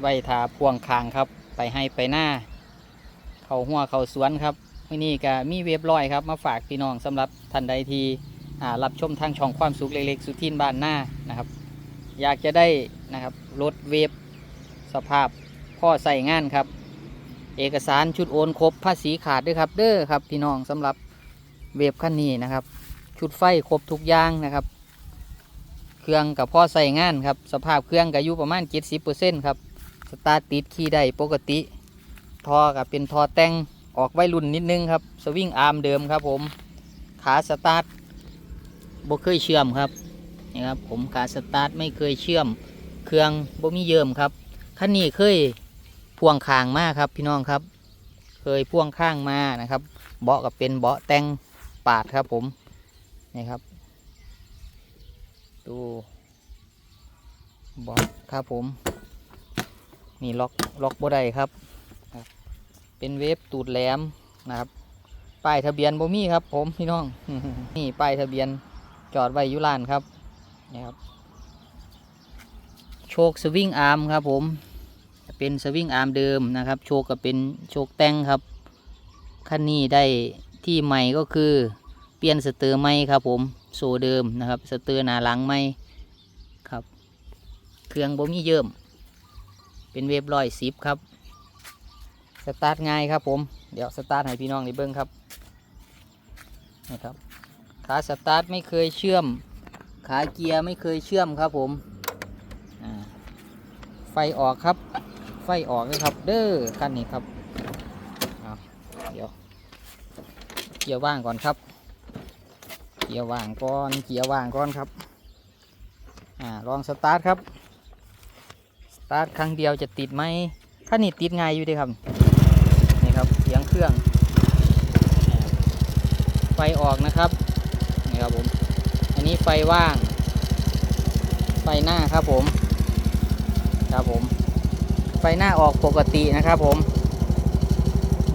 ไว้ทาพ่วงคางครับ ไปให้ไปหน้า เขาหัวเขาสวนครับมื่อนี้ก็มีเว็บลอยครับ มาฝากพี่น้องสำหรับท่านใดที่รับชมทางช่องความสุขเล็กๆ สุทินบ้านหน้านะครับ อยากจะได้นะครับรถเว็บสภาพพ่อใส่งานครับ เอกสารชุดโอนครบภาษีขาดด้วยครับเด้อครับพี่น้องสำหรับเว็บคันนี้นะครับ ชุดไฟครบทุกอย่างนะครับ เครื่องกับพ่อใส่งานครับ สภาพเครื่องก็อยู่ประมาณ70%ครับ สตาร์ติดขี่ได้ปกติทอกับเป็นทอแต่งออกไว้รุ่นนิดนึงครับ สวิงอาร์มเดิมครับผม ขาสตาร์ทบ่เคยเชื่อมครับนี่ครับผมขาสตาร์ทไม่เคยเชื่อม เครื่องบ่มีเยิมครับคันนี้เคยพ่วงข้างมาครับพี่น้องครับ เคยพ่วงข้างมานะครับ เบาะกับเป็นเบาะแต่งปาดครับผมนี่ครับ ดูเบาะครับผม นี่ล็อกล็อกบ่ได้ครับเป็นเวฟตูดแหลมนะครับป้ายทะเบียนบ่มีครับ ผมพี่น้องนี่ป้ายทะเบียนจอดไว้ยุลานครับนี่ครับ โชคสวิงอาร์มครับ ผมเป็นสวิงอาร์มเดิมนะครับ โชคก็เป็นโชคแต่งครับคันนี้ได้ที่ใหม่ก็คือเปลี่ยนสเตอร์ใหม่ครับ ผมโซเดิมนะครับ สเตอร์หนาหลังใหม่ครับ เครื่องบ่มีเยิ่ม เป็นเวฟร้อยสิบครับ สตาร์ทง่ายครับผม เดี๋ยวสตาร์ทให้พี่น้องได้เบิ้งครับ นี่ครับ ขาสตาร์ทไม่เคยเชื่อม ขาเกียร์ไม่เคยเชื่อมครับผมไฟออกครับ ไฟออกเลยครับ เด้อคันนี้ครับ เดี๋ยว เกียร์ว่างก่อนครับ เกียร์ว่างก่อน เกียร์ว่างก่อนครับ อ่า ลองสตาร์ทครับ ตาร์ทครั้งเดียวจะติดไหมคันนี้ติดง่ายอยู่ดีครับ นี่ครับเสียงเครื่อง ไฟออกนะครับ นี่ครับผม อันนี้ไฟว่าง ไฟหน้าครับผม ครับผม ไฟหน้าออกปกตินะครับผม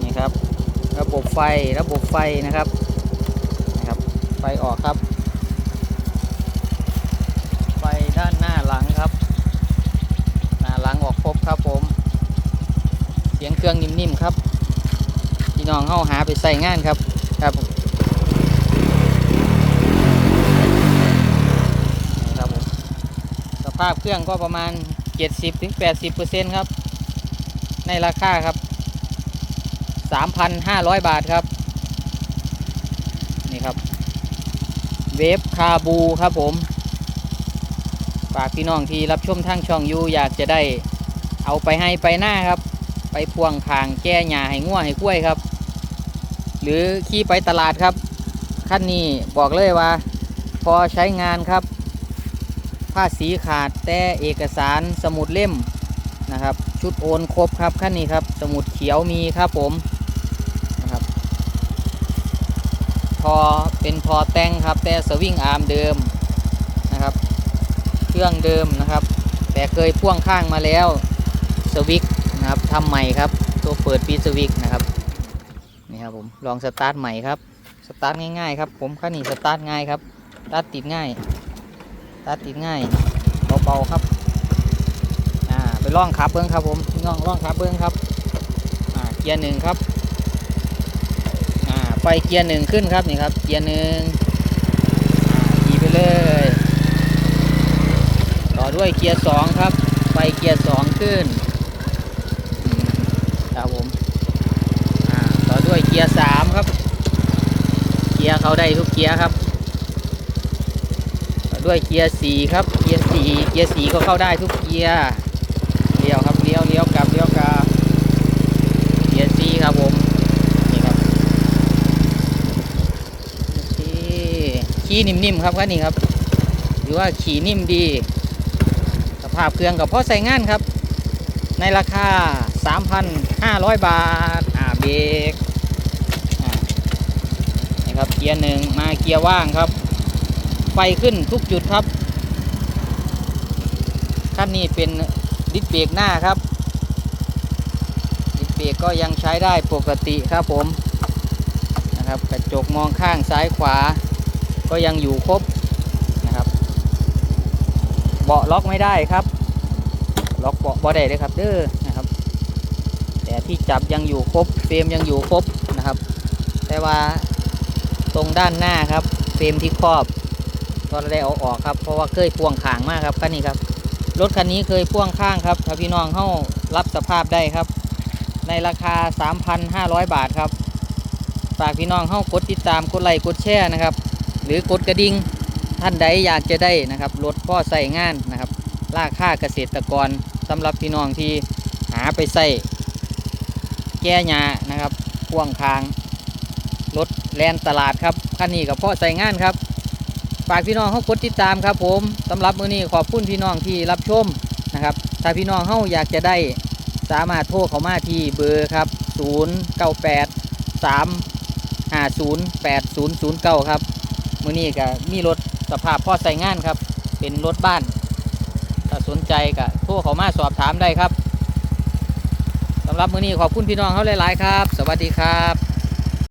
นี่ครับ ระบบไฟ ระบบไฟนะครับ นะครับ ไฟออกครับ ไฟด้านหน้าหลังครับ หน้าหลังออกครบครับผม เสียงเค รื่อง นิ่มๆครับ พี่น้องเข้าหาไปใส่งานครับครับครับผมสภาพเครื่องก็ประมาณ 70-80%ครับ ในราคาครับ 3,500 บาทครับ นี่ครับ เวฟคาบูครับผมฝากพี่น้องที่รับชมทางช่องยูอยากจะได้เอาไปให้ไปหน้าครับ ไปพ่วงคางแก้หญ้าให้ง่วให้กล้วยครับ หรือขี่ไปตลาดครับขั้นนี้บอกเลยว่า พอใช้งานครับ ผ้าสีขาดแต่เอกสารสมุดเล่มนะครับ ชุดโอนครบครับขั้นนี้ครับ สมุดเขียวมีครับผมนะครับพอเป็นพอแต่งครับ แต่สวิงอาร์มเดิมนะครับ เครื่องเดิมนะครับ แต่เคยพ่วงข้างมาแล้วสวิก นะครับทำใหม่ครับ ตัวเปิดปีสวิกนะครับนี่ครับผมลองสตาร์ทใหม่ครับสตาร์ทง่ายๆครับผมคันนี้สตาร์ทง่ายครับสตาร์ทติดง่ายสตาร์ทติดง่ายเบาๆครับอ่าไปล่องขับเบิ้งครับผมพี่องล่องขับเบิ้งครับอ่าเกียร์หนึ่งครับอ่าไฟเกียร์หนึ่งขึ้นครับนี่ครับเกียร์หนึ่งอ่าขี่ไปเลยต่อด้วยเกียร์สองครับไฟเกียร์สองขึ้นอืมครับผมอ่าต่อด้วยเกียร์สามครับ เกียร์เขาได้ทุกเกียร์ครับ ด้วยเกียร์สี่ครับ เกียร์สี่เกียร์สี่ก็เข้าได้ทุกเกียร์เลี้ยวครับเลี้ยวเลี้ยวกลับเลี้ยวกลับเกียร์สี่ครับผมนี่ครับโอเคขี่นิ่มๆครับคันนี้ครับหรือว่าขี่นิ่มดี สภาพเครื่องกับพ่อใส่งานครับ ในราคา 3,500 บาท อ่าเบรกอ่านี่ ครับเกียร์หนึ่งมาเกียร์ว่างครับ ไฟขึ้นทุกจุดครับคันนี้เป็นดิสเบรกหน้าครับดิสเบรกก็ยังใช้ได้ปกติครับผมนะครับกระจกมองข้างซ้ายขวา ก็ยังอยู่ครบนะครับ เบาะล็อกไม่ได้ครับ ล็อกเบาะบ่ได้เลยครับเด้อนะครับ แต่ที่จับยังอยู่ครบเฟรมยังอยู่ครบนะครับ แต่ว่า ตรงด้านหน้าครับ เฟรมที่ครอบก็ได้เอาออกครับเพราะว่าเคยพ่วงข้างมากครับคันนี้ครับ รถคันนี้เคยพ่วงข้างครับถ้าพี่น้องเข้ารับสภาพได้ครับ ในราคา 3,500 บาทครับฝากพี่น้องเข้ากดติดตามกดไลค์กดแชร์นะครับ หรือกดกระดิ่งท่านใดอยากจะได้นะครับรถพ่อใส่งานนะครับราคาเกษตรกรสำหรับพี่น้องที่หาไปใส่แก้หญ้านะครับพ่วงคาง แลนตลาดครับคันนี้กับพ่อใส่งานครับฝากพี่น้องเข้ากดติดตามครับผมสำหรับมือนี้ขอบคุณพี่น้องที่รับชมนะครับถ้าพี่น้องเขาอยากจะได้สามารถโทรเข้ามาที่เบอร์ครับ 0 9 8 3 5 0 8 0 0 9 ครับ มือนี้ก็มีรถสภาพพ่อใส่งานครับ เป็นรถบ้าน ถ้าสนใจก็โทรเข้ามาสอบถามได้ครับสำหรับมือนี้ขอบคุณพี่น้องเขาหลาย ๆ ครับ สวัสดีครับ